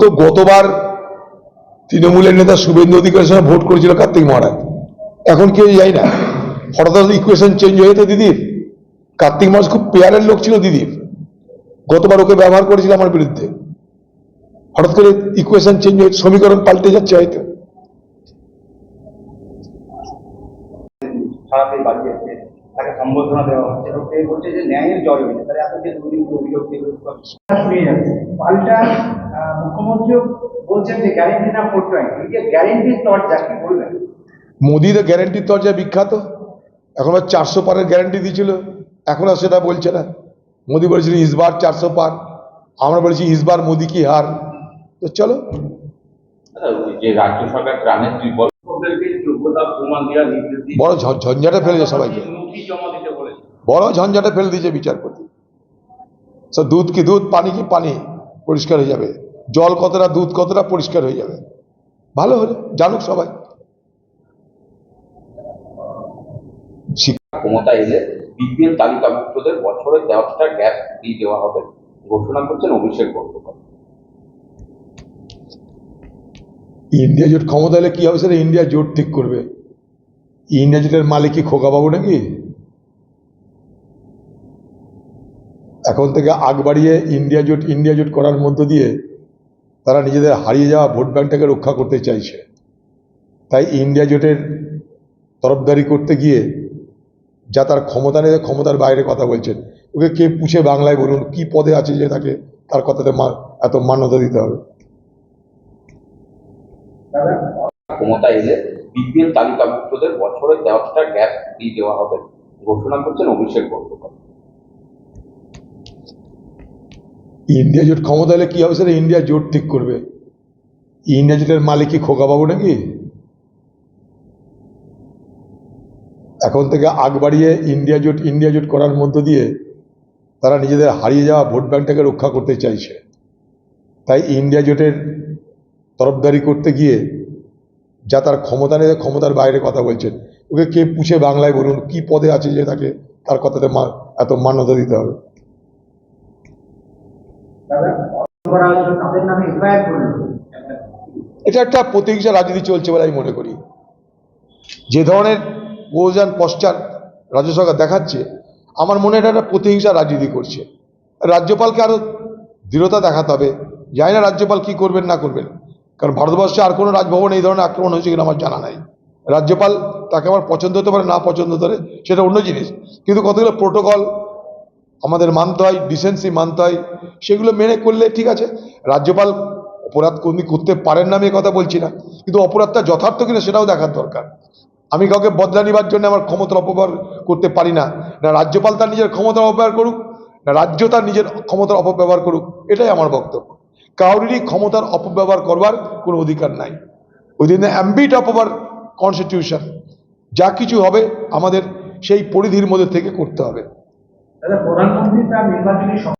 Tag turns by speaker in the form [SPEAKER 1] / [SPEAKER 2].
[SPEAKER 1] তো গতবার তৃণমূলের নেতা শুভেন্দু অধিকারের সঙ্গে ভোট করেছিল কার্তিক মহারাজ। এখন কেউ যাই না। হঠাৎ ইকুয়েশন চেঞ্জ হয়ে দিদির। কার্তিক মহারাজ খুব পেয়ারের লোক ছিল দিদির। গতবার ওকে ব্যবহার করেছিল আমার বিরুদ্ধে। হঠাৎ করে ইকুয়েশন চেঞ্জ হয়ে সমীকরণ পাল্টে যাচ্ছে হয়তো।
[SPEAKER 2] সম্বোধনা দেওয়া হচ্ছে। এবং সে বলছে যে ন্যায়ের জয় হয়েছে। তাহলে এত যে দুর্নীতি অভিযোগ মুখ্যমন্ত্রীও বলছেন যে গ্যারেন্টি না ফোর টোয়েন্টি যে গ্যারেন্টির তর যাকে বলবেন?
[SPEAKER 1] মোদি তো গ্যারেন্টির দরজায় বিখ্যাত এখন আর চারশো পারের গ্যারেন্টি দিয়েছিল এখন আর সেটা বলছে না। মোদি বলেছিল ইসবার চারশো পার আমরা বলেছি ইসবার মোদি কি হার। তো চলো।
[SPEAKER 3] আচ্ছা, যে রাজ্য সরকার
[SPEAKER 1] বড় ঝঞ্ঝাটে ফেলেছে সবাইকে। বড় ঝঞ্ঝাটে ফেলে দিয়েছে বিচারপতি। সব দুধ কি দুধ পানি কি পানি পরিষ্কার হয়ে যাবে। জল কতটা দুধ কতটা পরিষ্কার হয়ে যাবে? ভালো হলে জানুক সবাই।
[SPEAKER 3] ক্ষমতা এলে বিপিএল তালিকাভুক্তদের বছরে দশটা গ্যাস দিয়ে দেওয়া হবে ঘোষণা করছেন অভিষেক বন্দ্যোপাধ্যায়।
[SPEAKER 1] ইন্ডিয়া জোট ক্ষমতা এলে কি হবে সেটা ইন্ডিয়া জোট ঠিক করবে। ইন্ডিয়া জোটের মালিক কি খোকাবাবু নাকি? এখন থেকে আগ বাড়িয়ে ইন্ডিয়া জোট ইন্ডিয়া জোট করার মধ্য দিয়ে তারা নিজেদের হারিয়ে যাওয়া ভোট ব্যাংকটাকে রক্ষা করতে চাইছে। তাই ইন্ডিয়া জোটের তরফদারি করতে গিয়ে যা তার ক্ষমতা নেই, ক্ষমতার বাইরে কথা বলছেন। ওকে কে পুছে বাংলায় বলুন, কি পদে আছে যে তাকে, তার কথাতে এত মান্যতা দিতে হবে।
[SPEAKER 3] ক্ষমতা এলে বিপিএল তালিকাভুক্তদের বছরে দশটা গ্যাস দিয়ে দেওয়া হবে, ঘোষণা করছেন অভিষেক বন্দ্যোপাধ্যায়।
[SPEAKER 1] ইন্ডিয়া জোট ক্ষমতা হলে কি হবে সেটা ইন্ডিয়া জোট ঠিক করবে। ইন্ডিয়া জোটের মালিক কি খোকাবাবু নাকি? এখন থেকে আগ বাড়িয়ে ইন্ডিয়া জোট ইন্ডিয়া জোট করার মধ্য দিয়ে তারা নিজেদের হারিয়ে যাওয়া ভোট ব্যাংকটাকে রক্ষা করতে চাইছে। তাই ইন্ডিয়া জোটের তরফদারি করতে গিয়ে যা তার ক্ষমতা নেই, ক্ষমতার বাইরে কথা বলছেন। ওকে কে পুছে বাংলায় বলুন, কি পদে আছে যে তাকে, তার কথাতে এত মান্যতা দিতে হবে। এটা একটা প্রতিহিংসা রাজনীতি চলছে বলে আমি মনে করি। যে ধরনের প্রয়োজন পশ্চাৎ রাজ্য সরকার দেখাচ্ছে, আমার মনে এটা একটা প্রতিহিংসা রাজনীতি করছে। রাজ্যপালকে আরও দৃঢ়তা দেখাতে হবে। জানি না রাজ্যপাল কি করবেন, না করবেন। কারণ ভারতবর্ষে আর কোনো রাজভবন এই ধরনের আক্রমণ হয়েছে কিনা আমার জানা নাই। রাজ্যপাল তাকে আমার পছন্দ হতে পারে, না পছন্দ হতে পারে, সেটা অন্য জিনিস। কিন্তু কতগুলো প্রোটোকল আমাদের মানতে হয় ডিসেন্সি মানতে হয় সেগুলো মেনে করলে ঠিক আছে। রাজ্যপাল অপরাধ কোনদিন করতে পারেন না আমি কথা বলছি না, কিন্তু অপরাধটা যথার্থ কিনা সেটাও দেখার দরকার। আমি কাউকে বদলা নিবার জন্য আমার ক্ষমতার অপব্যবহার করতে পারি না। না রাজ্যপাল তার নিজের ক্ষমতার অপব্যবহার করুক, না রাজ্য তার নিজের ক্ষমতার অপব্যবহার করুক, এটাই আমার বক্তব্য। কাউরিরই ক্ষমতার অপব্যবহার করবার কোনো অধিকার নাই। Within the ambit of our constitution যা কিছু হবে আমাদের সেই পরিধির মধ্যে থেকে করতে হবে।
[SPEAKER 2] দাদা প্রধানমন্ত্রী তার নির্বাচনী